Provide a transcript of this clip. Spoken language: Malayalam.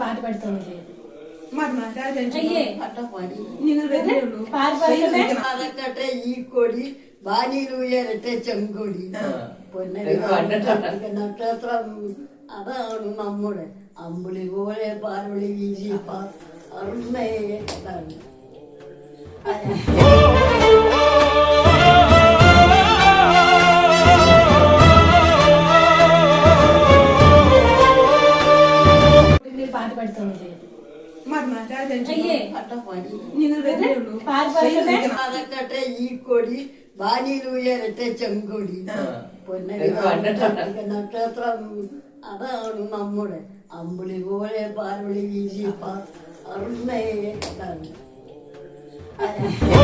പാട്ട് വരുന്നുള്ളൂ പാട്ട് ഈ കൊടി വാനിൽ ഉയരട്ടെ ചെങ്കൊടി. പൊന്നരി നക്ഷത്രം. അതാണ് നമ്മുടെ അമ്പിളി പോലെ പാരൊളി വീശി അറുന്നേ പാട്ട് പഠിക്കട്ടെ പറക്കട്ടെ ഈ കൊടി വാനിൽ ഉയരട്ടെ ചെങ്കൊടി നക്ഷത്രം അതാണ് നമ്മുടെ അമ്പിളി പോലെ പാരൊളി വീശി അതാണ്